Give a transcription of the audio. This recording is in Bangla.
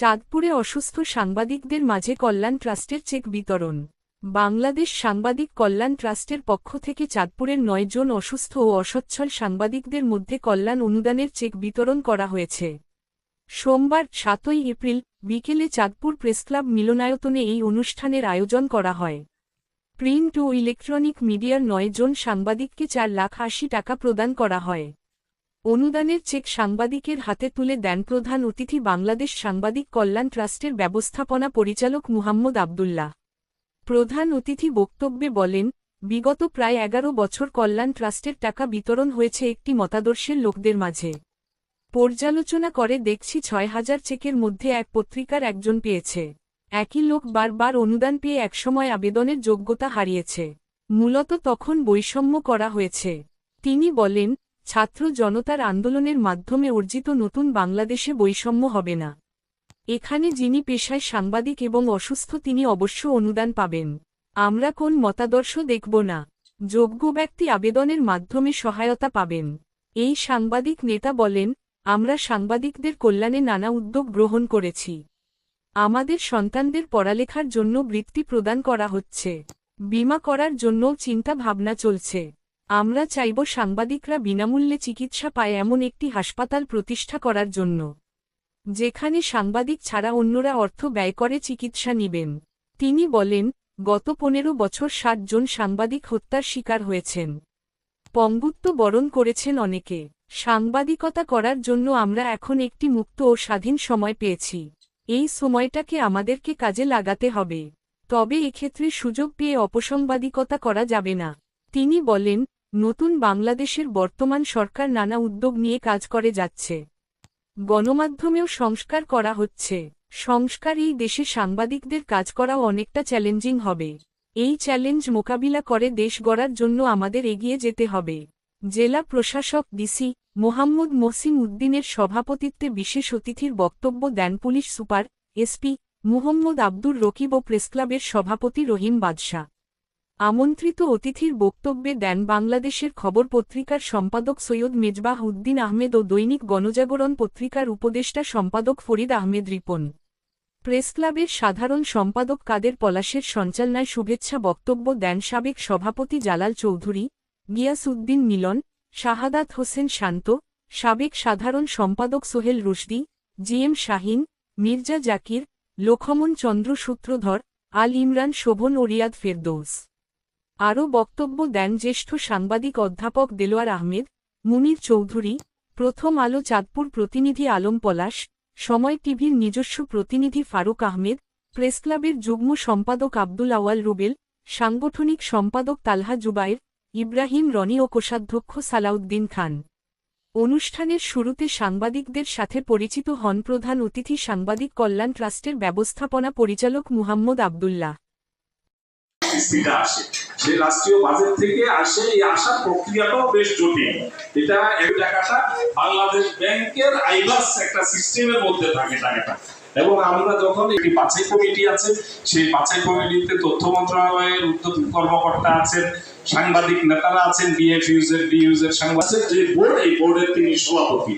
চাঁদপুরে অসুস্থ সাংবাদিকদের মাঝে কল্যাণ ট্রাস্টের চেক বিতরণ। বাংলাদেশ সাংবাদিক কল্যাণ ট্রাস্টের পক্ষ থেকে চাঁদপুরের নয়জন অসুস্থ ও অসচ্ছল সাংবাদিকদের মধ্যে কল্যাণ অনুদানের চেক বিতরণ করা হয়েছে। সোমবার, সাতই এপ্রিল, বিকেলে চাঁদপুর প্রেসক্লাব মিলনায়তনে এই অনুষ্ঠানের আয়োজন করা হয়। প্রিন্ট ও ইলেকট্রনিক মিডিয়ার নয়জন সাংবাদিককে চার লাখ আশি টাকা প্রদান করা হয়। অনুদানের চেক সাংবাদিকের হাতে তুলে দেন প্রধান অতিথি বাংলাদেশ সাংবাদিক কল্যাণ ট্রাস্টের ব্যবস্থাপনা পরিচালক মুহাম্মদ আবদুল্লাহ। প্রধান অতিথি বক্তব্যে বলেন, বিগত প্রায় এগারো বছর কল্যাণ ট্রাস্টের টাকা বিতরণ হয়েছে একটি মতাদর্শের লোকদের মাঝে। পর্যালোচনা করে দেখছি ছয় হাজার চেকের মধ্যে এক পত্রিকার একজন পেয়েছে। একই লোক বারবার অনুদান পেয়ে একসময় আবেদনের যোগ্যতা হারিয়েছে। মূলত তখন বৈষম্য করা হয়েছে। তিনি বলেন ছাত্র জনতার আন্দোলনের মাধ্যমে অর্জিত নতুন বাংলাদেশে বৈষম্য হবে না। এখানে যিনি পেশায় সাংবাদিক এবং অসুস্থ, তিনি অবশ্য অনুদান পাবেন। আমরা কোন মতাদর্শ দেখব না। যোগ্য ব্যক্তি আবেদনের মাধ্যমে সহায়তা পাবেন। এই সাংবাদিক নেতা বলেন, আমরা সাংবাদিকদের কল্যাণে নানা উদ্যোগ গ্রহণ করেছি। আমাদের সন্তানদের পড়ালেখার জন্য বৃত্তি প্রদান করা হচ্ছে। বিমা করার জন্যও চিন্তা ভাবনা চলছে। আমরা চাইব সাংবাদিকরা বিনামূল্যে চিকিৎসা পায় এমন একটি হাসপাতাল প্রতিষ্ঠা করার জন্য, যেখানে সাংবাদিক ছাড়া অন্যরা অর্থ ব্যয় করে চিকিৎসা নিবেন। তিনি বলেন, গত পনেরো বছর ষাট জন সাংবাদিক হত্যার শিকার হয়েছেন। পঙ্গুত্ব বরণ করেছেন অনেকে। সাংবাদিকতা করার জন্য আমরা এখন একটি মুক্ত ও স্বাধীন সময় পেয়েছি। এই সময়টাকে আমাদেরকে কাজে লাগাতে হবে। তবে এক্ষেত্রে সুযোগ পেয়ে অপসংবাদিকতা করা যাবে না। তিনি বলেন নতুন বাংলাদেশের বর্তমান সরকার নানা উদ্যোগ নিয়ে কাজ করে যাচ্ছে। গণমাধ্যমেও সংস্কার করা হচ্ছে। সংস্কার এই দেশে সাংবাদিকদের কাজ করাও অনেকটা চ্যালেঞ্জিং হবে। এই চ্যালেঞ্জ মোকাবিলা করে দেশ গড়ার জন্য আমাদের এগিয়ে যেতে হবে। জেলা প্রশাসক ডিসি মোহাম্মদ মহসিন উদ্দিনের সভাপতিত্বে বিশেষ অতিথির বক্তব্য দেন police super SP Muhammad Abdur Rakib ও প্রেসক্লাবের সভাপতি রহিম বাদশাহ। আমন্ত্রিত অতিথির বক্তব্যে দেন বাংলাদেশের খবর পত্রিকার সম্পাদক সৈয়দ মেজবাহ উদ্দিন আহমেদ ও দৈনিক গণজাগরণ পত্রিকার উপদেষ্টা সম্পাদক ফরিদ আহমেদ রিপন। প্রেসক্লাবের সাধারণ সম্পাদক কাদের পলাশের সঞ্চালনায় শুভেচ্ছা বক্তব্য দেন সাবেক সভাপতি জালাল চৌধুরী, গিয়াস উদ্দিন মিলন, শাহাদাত হোসেন শান্ত, সাবেক সাধারণ সম্পাদক সোহেল রুশদি জিএম শাহিন, মির্জা জাকির লোখমন চন্দ্র সূত্রধর, আল ইমরান, শোভন ও রিয়াদ ফেরদৌস। আরও বক্তব্য দেন জ্যেষ্ঠ সাংবাদিক অধ্যাপক দেলোয়ার আহমেদ, মুনির চৌধুরী, প্রথম আলো চাঁদপুর প্রতিনিধি আলম পলাশ, সময় টিভির নিজস্ব প্রতিনিধি ফারুক আহমেদ প্রেসক্লাবের যুগ্ম সম্পাদক আব্দুল আওয়াল রুবেল, সাংগঠনিক সম্পাদক তালহা জুবাইর, ইব্রাহিম রনি ও কোষাধ্যক্ষ সালাউদ্দিন খান। অনুষ্ঠানের শুরুতে সাংবাদিকদের সাথে পরিচিত হন প্রধান অতিথি সাংবাদিক কল্যাণ ট্রাস্টের ব্যবস্থাপনা পরিচালক মুহাম্মদ আবদুল্লাহ। কিস্তিটা আসে। সেই রাষ্ট্রীয় বাজেট থেকে আসে, এই আসার প্রক্রিয়াটাও বেশ জটিল। এটা এই টাকাটা বাংলাদেশ ব্যাংকের আইবাস একটা সিস্টেমের মধ্যে থাকে টাকাটা। এবং আমরা যখন একটি বাছাই কমিটি আছে, সেই বাছাই কমিটিতে তথ্য মন্ত্রণালয়ের উদ্যোগ কর্মকর্তা আছেন, সাংবাদিক নেতারা আছেন বিএফ ইউজের সাংবাদিক, যে বোর্ড, এই বোর্ডের তিনি সভাপতি।